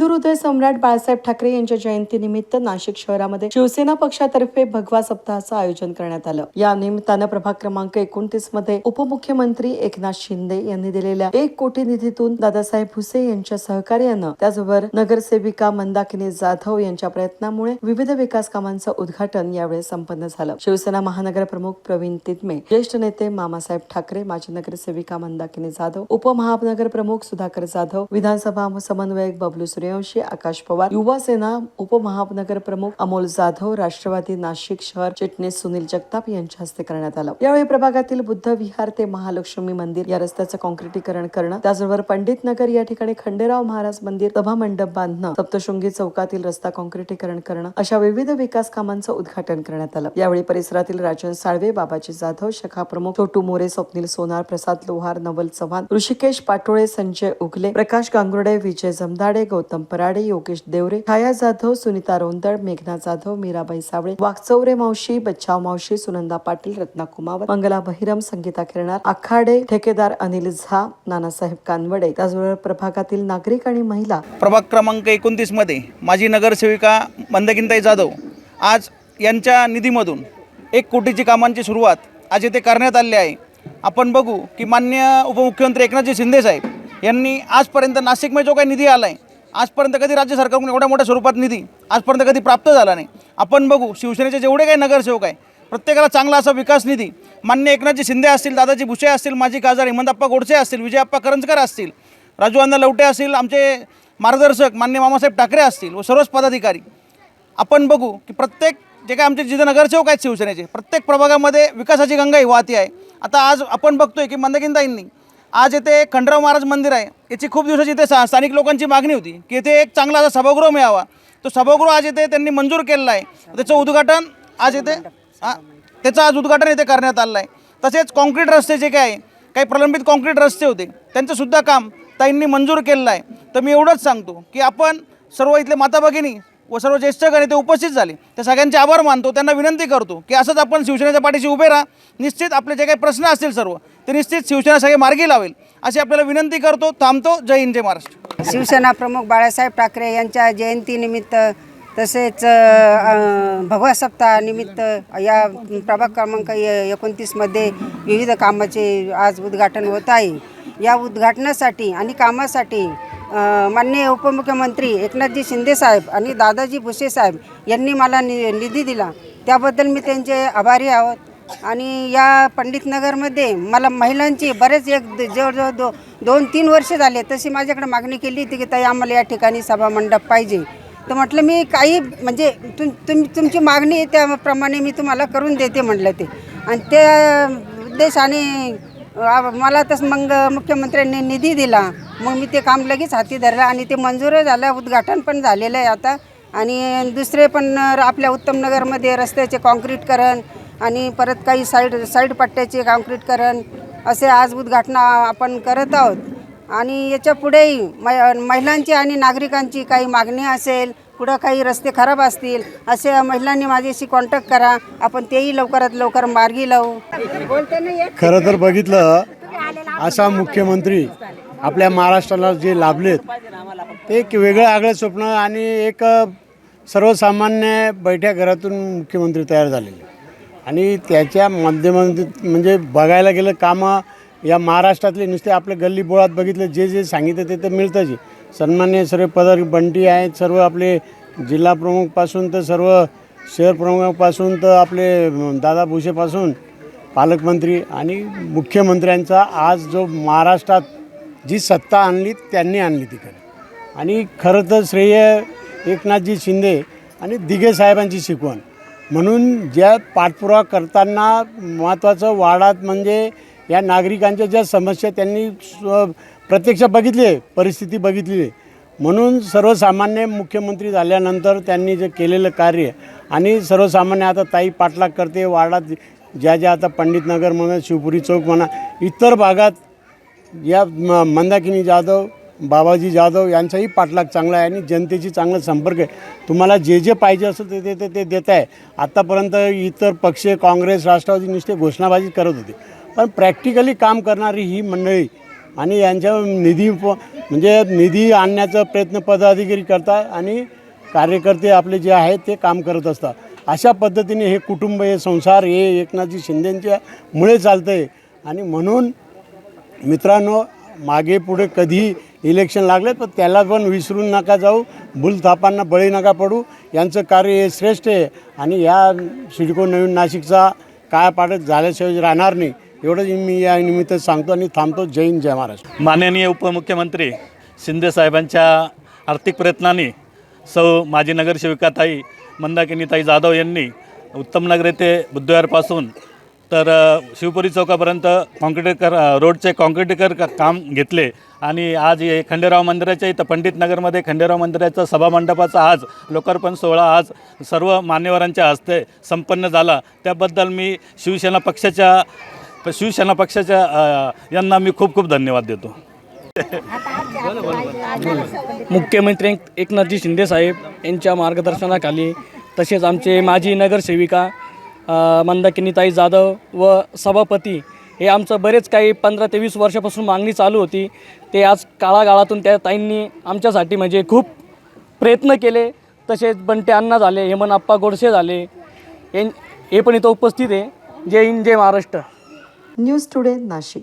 हिंदुहृदय सम्राट बाळासाहेब ठाकरे यांच्या जयंतीनिमित्त नाशिक शहरामध्ये शिवसेना पक्षातर्फे भगवा सप्ताहाचं आयोजन करण्यात आलं. या निमित्तानं प्रभाग क्रमांक एकोणतीसमध्ये उपमुख्यमंत्री एकनाथ शिंदे यांनी दिलेल्या एक कोटी निधीतून दादासाहेब भुसे यांच्या सहकार्यानं त्याचबरोबर नगरसेविका मंदाकिनी जाधव यांच्या प्रयत्नामुळे विविध विकास कामांचं उद्घाटन यावेळी संपन्न झालं. शिवसेना महानगर प्रमुख प्रवीण तितमे ज्येष्ठ नेते मामासाहेब ठाकरे माजी नगरसेविका मंदाकिनी जाधव उपमहानगर प्रमुख सुधाकर जाधव विधानसभा समन्वयक बबलू सूर्यवंशी आकाश पवार युवा सेना उपमहानगर प्रमुख अमोल जाधव राष्ट्रवादी नाशिक शहर चिटणीस सुनील जगताप यांच्या हस्ते करण्यात आलं. यावेळी प्रभागातील बुद्ध विहार ते महालक्ष्मी मंदिर या रस्त्याचं कॉन्क्रिटीकरण करणं त्याचबरोबर पंडित नगर या ठिकाणी खंडेराव महाराज मंदिर सभा मंडप बांधणं सप्तशृंगी चौकातील रस्ता कॉन्क्रिटीकरण करणं अशा विविध विकास कामांचं उद्घाटन करण्यात आलं. यावेळी परिसरातील राजन साळवे बाबाजी जाधव शाखा प्रमुख छोटू मोरे स्वप्नील सोनार प्रसाद लोहार नवल चव्हाण ऋषिकेश पाटोळे संजय उगले प्रकाश गांगुर्डे विजय जमदाडे गौतम पराडे योगेश देवरे छाया जाधव सुनीता रोंदळ मेघना जाधव मीराबाई सावळे वाकचौरे मावशी बच्चाव मावशी सुनंदा पाटील रत्ना कुमावत मंगला बहिरम संगीता किरणार आखाडे ठेकेदार अनिल झा नानासाहेब कानवडे. त्याचबरोबर प्रभागातील नागरिक आणि महिला. प्रभाग क्रमांक एकोणतीसमध्ये माजी नगरसेविका मंदकिनताई जाधव आज यांच्या निधीमधून एक कोटीची कामांची सुरुवात आज येथे करण्यात आली आहे. आपण बघू की मान्य उपमुख्यमंत्री एकनाथजी शिंदेसाहेब यांनी आजपर्यंत नाशिकमध्ये जो काही निधी आला आहे आजपर्यंत कधी राज्य सरकारकडून एवढ्या मोठ्या स्वरूपात निधी आजपर्यंत कधी प्राप्त झाला नाही. आपण बघू शिवसेनेचे जेवढे काही नगरसेवक आहे प्रत्येकाला चांगला असा विकास निधी मान्य एकनाथजी शिंदे असतील दादाजी भुसे असतील माजी खासदार हेमंतप्पा गोडसे असतील विजयप्पा करंजकर असतील राजू अण्णा लवटे असतील आमचे मार्गदर्शक मान्य मामासाहेब ठाकरे असतील व सर्वच पदाधिकारी. आपण बघू की प्रत्येक जे काय आमचे जिथे नगरसेवक आहेत शिवसेनेचे प्रत्येक प्रभागामध्ये विकासाची गंगा ही वाहती आहे. आता आज आपण बघतोय की मंदगिंदाईंनी आज येथे खंडराव महाराज मंदिर आहे. याची खूप दिवसाची इथे सा स्थानिक लोकांची मागणी होती की येथे एक चांगला असा सभागृह मिळावा. तो सभागृह आज येथे त्यांनी मंजूर केलेला आहे. त्याचं उद्घाटन आज येथे हां? त्याचं आज उद्घाटन येथे करण्यात आलं आहे. तसेच कॉन्क्रीट रस्ते जे काय आहे काही प्रलंबित कॉन्क्रीट रस्ते होते त्यांचंसुद्धा काम ताईंनी मंजूर केलेलं आहे. तर मी एवढंच सांगतो की आपण सर्व इथले माता भगिनी व सर्व ज्येष्ठगण ते उपस्थित झाले. त्या सगळ्यांचे आभार मानतो. त्यांना विनंती करतो की असंच आपण शिवसेनेच्या पाठीशी उभे राहा. निश्चित आपले जे काही प्रश्न असतील सर्व ते निश्चित शिवसेना सगळे मार्गी लावेल. अशी आपल्याला विनंती करतो थांबतो. जय हिंद जय महाराष्ट्र. शिवसेना प्रमुख बाळासाहेब ठाकरे यांच्या जयंतीनिमित्त तसेच भगवा सप्ताहानिमित्त या प्रभाग क्रमांक एकोणतीसमध्ये विविध कामाचे आज उद्घाटन होत आहे. या उद्घाटनासाठी आणि कामासाठी माननीय उपमुख्यमंत्री एकनाथजी शिंदेसाहेब आणि दादाजी भुसे साहेब यांनी मला नि निधी दिला. त्याबद्दल मी त्यांचे आभारी आहोत. आणि या पंडितनगरमध्ये मला महिलांची बरेच एक जवळजवळ दो दोन तीन वर्ष झाले तशी माझ्याकडे मागणी केली होती की ताई आम्हाला या ठिकाणी सभामंडप पाहिजे. तर म्हटलं मी काही म्हणजे तुम तुम तुमची मागणी त्याप्रमाणे मी तुम्हाला करून देते म्हटलं ते. आणि त्या उद्देशाने मला तसं मग मुख्यमंत्र्यांनी निधी दिला. मग मी ते काम लगेच हाती धरलं आणि ते मंजूर झालं उद्घाटन पण झालेलं आहे आता. आणि दुसरे पण आपल्या उत्तमनगरमध्ये रस्त्याचे कॉन्क्रीटकरण आणि परत काही साईड साईड पट्ट्याचे काँक्रीटकरण असे आज उद्घाटना आपण करत आहोत. आणि याच्या पुढेही मै महिलांची आणि नागरिकांची काही मागणी असेल पुढं काही रस्ते खराब असतील असे महिलांनी माझ्याशी कॉन्टॅक्ट करा. आपण तेही लवकरात लवकर मार्गी लावू. खरं तर बघितलं असा मुख्यमंत्री आपल्या महाराष्ट्राला जे लाभलेत ते एक वेगळं आगळं स्वप्न आणि एक सर्वसामान्य बैठ्या घरातून मुख्यमंत्री तयार झालेले. आणि त्याच्या माध्यमातून म्हणजे बघायला गेलं कामं या महाराष्ट्रातले नुसते आपल्या गल्ली बोळात बघितलं जे जे सांगितलं ते तर मिळतंच सन्मान्य सर्व पदार बंटी आहेत सर्व आपले जिल्हा प्रमुखपासून तर सर्व शहर प्रमुखापासून तर आपले दादा भुसेपासून पालकमंत्री आणि मुख्यमंत्र्यांचा आज जो महाराष्ट्रात जी सत्ता आणली त्यांनी आणली तिकडे. आणि खरं तर श्रेय एकनाथजी शिंदे आणि दिघे साहेबांची शिकवण. म्हणून ज्या पाठपुरावा करताना महत्त्वाचं वाढात म्हणजे या नागरिकांच्या ज्या समस्या त्यांनी प्रत्यक्ष बघितली आहे परिस्थिती बघितली. आहे म्हणून सर्वसामान्य मुख्यमंत्री झाल्यानंतर त्यांनी जे केलेलं कार्य आणि सर्वसामान्य आता ताई पाठलाग करते वार्डात ज्या ज्या आता पंडितनगर म्हणा शिवपुरी चौक म्हणा इतर भागात या म- मंदाकिनी जाधव बाबाजी जाधव यांचाही पाठलाग चांगला आहे आणि जनतेची चांगला संपर्क आहे. तुम्हाला जे जे पाहिजे असेल ते ते ते ते देत आहे. आत्तापर्यंत इतर पक्ष काँग्रेस राष्ट्रवादी नुसते घोषणाबाजी करत होते. पण प्रॅक्टिकली काम करणारी ही मंडळी आणि यांच्या निधी प- म्हणजे निधी आणण्याचा प्रयत्न पदाधिकारी करतात आणि कार्यकर्ते आपले जे आहेत ते काम करत असतात. अशा पद्धतीने हे कुटुंब हे संसार हे एकनाथजी शिंदेंच्या मुळे चालतं आहे आणि म्हणून मित्रांनो मागे पुढे कधी इलेक्शन लागले पण त्याला पण विसरून नका जाऊ. भूलथापांना बळी नका पडू. यांचं कार्य हे श्रेष्ठ आहे. आणि या सिडको नवीन नाशिकचा काय पाडत झाल्याशिवाय राहणार नाही. एवढंच मी या निमित्त सांगतो आणि थांबतो. जय हिंद जय महाराष्ट्र. माननीय उपमुख्यमंत्री शिंदे साहेबांच्या आर्थिक प्रयत्नांनी सौ माजी नगरसेविकाताई मंदाकिनीताई जाधव यांनी उत्तमनगर येथे बुद्धवारपासून तर शिवपुरी चौकापर्यंत कॉन्क्रिटीकर रोडचे कॉन्क्रिटीकर का काम घेतले. आणि आज हे खंडेराव मंदिराच्या इथं पंडितनगरमध्ये खंडेराव मंदिराचं सभामंडपाचा आज लोकार्पण सोहळा आज सर्व मान्यवरांच्या हस्ते संपन्न झाला. त्याबद्दल मी शिवसेना पक्षाच्या शिवसेना पक्षाच्या यांना मी खूप खूप धन्यवाद देतो. मुख्यमंत्री एकनाथजी शिंदे साहेब यांच्या मार्गदर्शनाखाली तसेच आमचे माजी नगरसेविका मंदाकिनीताई जाधव व सभापती हे आमचं बरेच काही पंधरा ते वीस वर्षापासून मागणी चालू होती. ते आज काळागाळातून त्या ताईंनी आमच्यासाठी म्हणजे खूप प्रयत्न केले. तसेच बंटे अण्णा झाले हेमन आप्पा गोडसे झाले. हे हे पण इथं उपस्थित आहे. जय हिंद जय महाराष्ट्र. News today Nashik.